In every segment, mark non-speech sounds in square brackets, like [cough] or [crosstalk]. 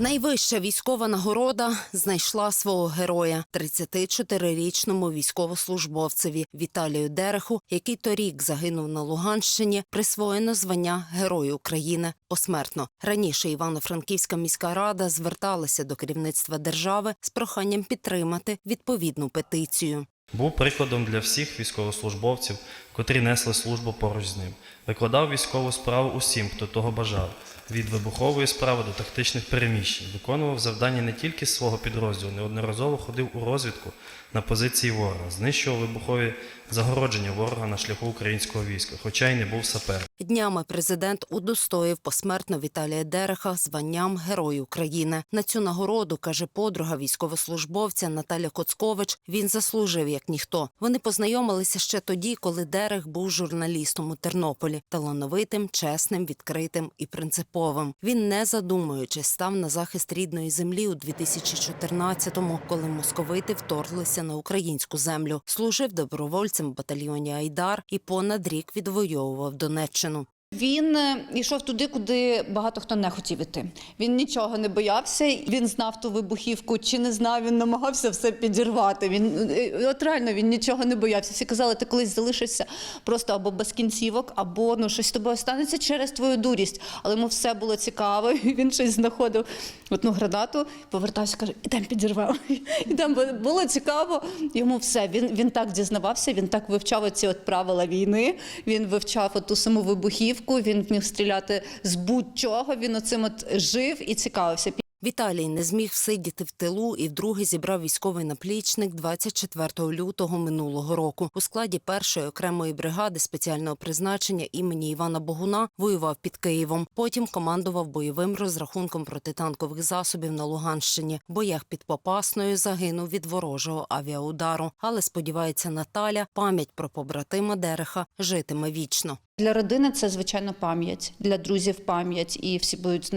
Найвища військова нагорода знайшла свого героя 34-річному військовослужбовцеві Віталію Дереху, який торік загинув на Луганщині. Присвоєно звання Герою України посмертно. Раніше Івано-Франківська міська рада зверталася до керівництва держави з проханням підтримати відповідну петицію. Був прикладом для всіх військовослужбовців, котрі несли службу поруч з ним. Викладав військову справу усім, хто того бажав, від вибухової справи до тактичних переміщень. Виконував завдання не тільки свого підрозділу, неодноразово ходив у розвідку на позиції ворога, знищував вибухові загородження ворога на шляху українського війська, хоча й не був сапером. Днями президент удостоїв посмертно Віталія Дереха званням Герой України. На цю нагороду каже подруга військовослужбовця Наталя Коцкович. Він заслужив як ніхто. Вони познайомилися ще тоді, коли Дерех був журналістом у Тернополі, талановитим, чесним, відкритим і принциповим. Він, не задумуючись, став на захист рідної землі у 2014-му, коли московити вторглися на українську землю. Служив добровольцем в батальйоні Айдар і понад рік відвоював Донеччину. Він е, йшов туди, куди багато хто не хотів іти. Він нічого не боявся. Він знав ту вибухівку чи не знав. Він намагався все підірвати. Він е, от реально він нічого не боявся. Всі казали, ти колись залишишся просто або без кінцівок, або ну щось з тобою станеться через твою дурість. Але йому все було цікаво. [laughs] і Він щось знаходив одну гранату, повертався, каже, ідемо підірвемо. [laughs] Ідемо, бо було цікаво. Йому все. Він він так дізнавався. Він так вивчав оці от правила війни. Він вивчав ту саму вибухівку. Він вмів стріляти з будь-чого. Він оцим от жив і цікавився. Віталій не зміг всидіти в тилу і вдруге зібрав військовий наплічник 24 лютого минулого року. У складі першої окремої бригади спеціального призначення імені Івана Богуна воював під Києвом. Потім командував бойовим розрахунком протитанкових засобів на Луганщині. В боях під Попасною загинув від ворожого авіаудару. Але сподівається Наталя, пам'ять про побратима Дереха житиме вічно. Для родини це звичайно пам'ять, для друзів пам'ять, і всі будуть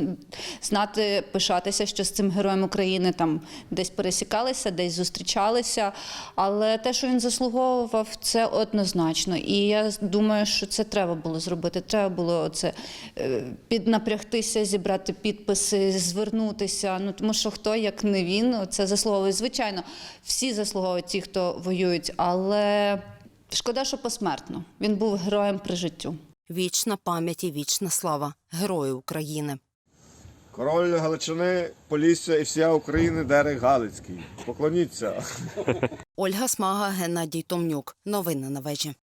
знати, пишатися, що з цим героєм України там десь пересікалися, десь зустрічалися. Але те, що він заслуговував, це однозначно. І я думаю, що це треба було зробити. Треба було це е, піднапрягтися, зібрати підписи, звернутися. Ну тому що хто як не він, це заслуговує. Звичайно, всі заслуговують ті, хто воюють, але. Шкода, що посмертно. Він був героєм при життю. Вічна пам'ять і вічна слава Герою України. Король Галичини, Полісся і вся України Дерек Галицький. Поклоніться. Ольга Смага, Геннадій Томнюк. Новини на вежі.